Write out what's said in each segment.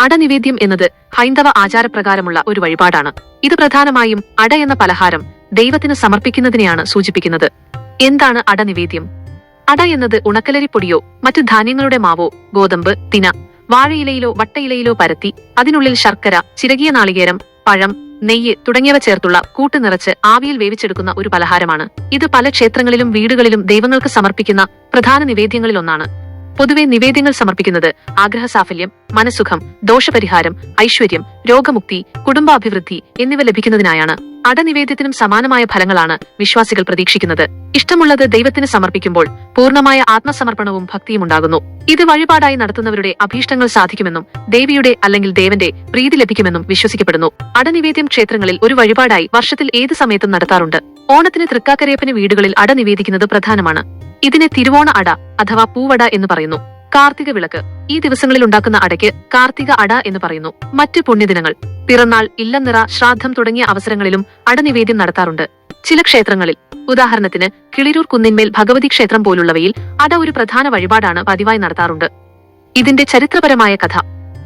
അടനിവേദ്യം എന്നത് ഹൈന്ദവ ആചാരപ്രകാരമുള്ള ഒരു വഴിപാടാണ്. ഇത് പ്രധാനമായും അട എന്ന പലഹാരം ദൈവത്തിന് സമർപ്പിക്കുന്നതിനെയാണ് സൂചിപ്പിക്കുന്നത്. എന്താണ് അടനിവേദ്യം? അട എന്നത് ഉണക്കലരിപ്പൊടിയോ മറ്റു ധാന്യങ്ങളുടെ മാവോ ഗോതമ്പ് തിന വാഴയിലയിലോ വട്ടയിലയിലോ പരത്തി അതിനുള്ളിൽ ശർക്കര ചിരകിയ നാളികേരം പഴം നെയ്യ് തുടങ്ങിയവ ചേർത്തുള്ള കൂട്ട് നിറച്ച് ആവിയിൽ വേവിച്ചെടുക്കുന്ന ഒരു പലഹാരമാണ്. ഇത് പല ക്ഷേത്രങ്ങളിലും വീടുകളിലും ദൈവങ്ങൾക്ക് സമർപ്പിക്കുന്ന പ്രധാന നിവേദ്യങ്ങളിലൊന്നാണ്. പൊതുവെ നിവേദ്യങ്ങൾ സമർപ്പിക്കുന്നത് ആഗ്രഹസാഫല്യം മനസുഖം ദോഷപരിഹാരം ഐശ്വര്യം രോഗമുക്തി കുടുംബാഭിവൃദ്ധി എന്നിവ ലഭിക്കുന്നതിനായാണ് അടനിവേദ്യത്തിനും സമാനമായ ഫലങ്ങളാണ് വിശ്വാസികൾ പ്രതീക്ഷിക്കുന്നത്. ഇഷ്ടമുള്ളത് ദൈവത്തിന് സമർപ്പിക്കുമ്പോൾ പൂർണമായ ആത്മസമർപ്പണവും ഭക്തിയും ഉണ്ടാകുന്നു. ഇത് വഴിപാടായി നടത്തുന്നവരുടെ അഭീഷ്ടങ്ങൾ സാധിക്കുമെന്നും ദേവിയുടെ അല്ലെങ്കിൽ ദേവന്റെ പ്രീതി ലഭിക്കുമെന്നും വിശ്വസിക്കപ്പെടുന്നു. അടനിവേദ്യം ക്ഷേത്രങ്ങളിൽ ഒരു വഴിപാടായി വർഷത്തിൽ ഏത് സമയത്തും നടത്താറുണ്ട്. ഓണത്തിന് തൃക്കാക്കരയപ്പന് വീടുകളിൽ അട നിവേദിക്കുന്നത് പ്രധാനമാണ്. ഇതിനെ തിരുവോണ അട അഥവാ പൂവട എന്ന് പറയുന്നു. കാർത്തിക വിളക്ക്. ഈ ദിവസങ്ങളിൽ ഉണ്ടാക്കുന്ന അടയ്ക്ക് കാർത്തിക അട എന്ന് പറയുന്നു. മറ്റ് പുണ്യദിനങ്ങൾ. പിറന്നാൾ ഇല്ലനിറ ശ്രാദ്ധം തുടങ്ങിയ അവസരങ്ങളിലും അടനിവേദ്യം നടത്താറുണ്ട്. ചില ക്ഷേത്രങ്ങളിൽ. ഉദാഹരണത്തിന് കിളിരൂർ കുന്നിന്മേൽ ഭഗവതി ക്ഷേത്രം പോലുള്ളവയിൽ അട ഒരു പ്രധാന വഴിപാടാണ് പതിവായി നടത്താറുണ്ട്. ഇതിന്റെ ചരിത്രപരമായ കഥ.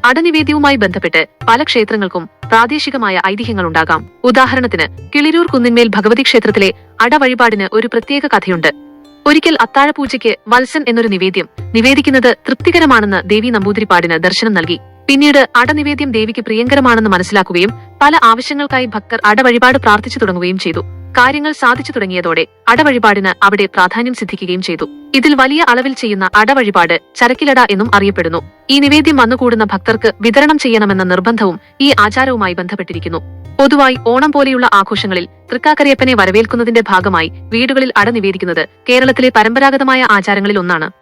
അടനിവേദ്യവുമായി ബന്ധപ്പെട്ട് പല ക്ഷേത്രങ്ങൾക്കും പ്രാദേശികമായ ഐതിഹ്യങ്ങൾ ഐതിഹ്യങ്ങളുണ്ടാകാം ഉദാഹരണത്തിന് കിളിരൂർ കുന്നിന്മേൽ ഭഗവതി ക്ഷേത്രത്തിലെ അട വഴിപാടിന് ഒരു പ്രത്യേക കഥയുണ്ട്. ഒരിക്കൽ അത്താഴപൂജയ്ക്ക് വത്സൻ എന്നൊരു നിവേദ്യം. നിവേദിക്കുന്നത് തൃപ്തികരമാണെന്ന് ദേവി നമ്പൂതിരിപ്പാടിന് ദർശനം നൽകി. പിന്നീട് അടനിവേദ്യം ദേവിക്ക് പ്രിയങ്കരമാണെന്ന് മനസ്സിലാക്കുകയും പല ആവശ്യങ്ങൾക്കായി ഭക്തർ അടവഴിപാട് പ്രാർത്ഥിച്ചു തുടങ്ങുകയും ചെയ്തു. കാര്യങ്ങൾ സാധിച്ചു തുടങ്ങിയതോടെ അടവഴിപാടിന് അവിടെ പ്രാധാന്യം സിദ്ധിക്കുകയും ചെയ്തു. ഇതിൽ വലിയ അളവിൽ ചെയ്യുന്ന അടവഴിപാട് ചരക്കിലട എന്നും അറിയപ്പെടുന്നു. ഈ നിവേദ്യം വന്നുകൂടുന്ന ഭക്തർക്ക് വിതരണം ചെയ്യണമെന്ന നിർബന്ധവും ഈ ആചാരവുമായി ബന്ധപ്പെട്ടിരിക്കുന്നു. പൊതുവായി ഓണം പോലെയുള്ള ആഘോഷങ്ങളിൽ തൃക്കാക്കരയപ്പനെ വരവേൽക്കുന്നതിന്റെ ഭാഗമായി വീടുകളിൽ അട നിവേദിക്കുന്നത് കേരളത്തിലെ പരമ്പരാഗതമായ ആചാരങ്ങളിൽ ഒന്നാണ്.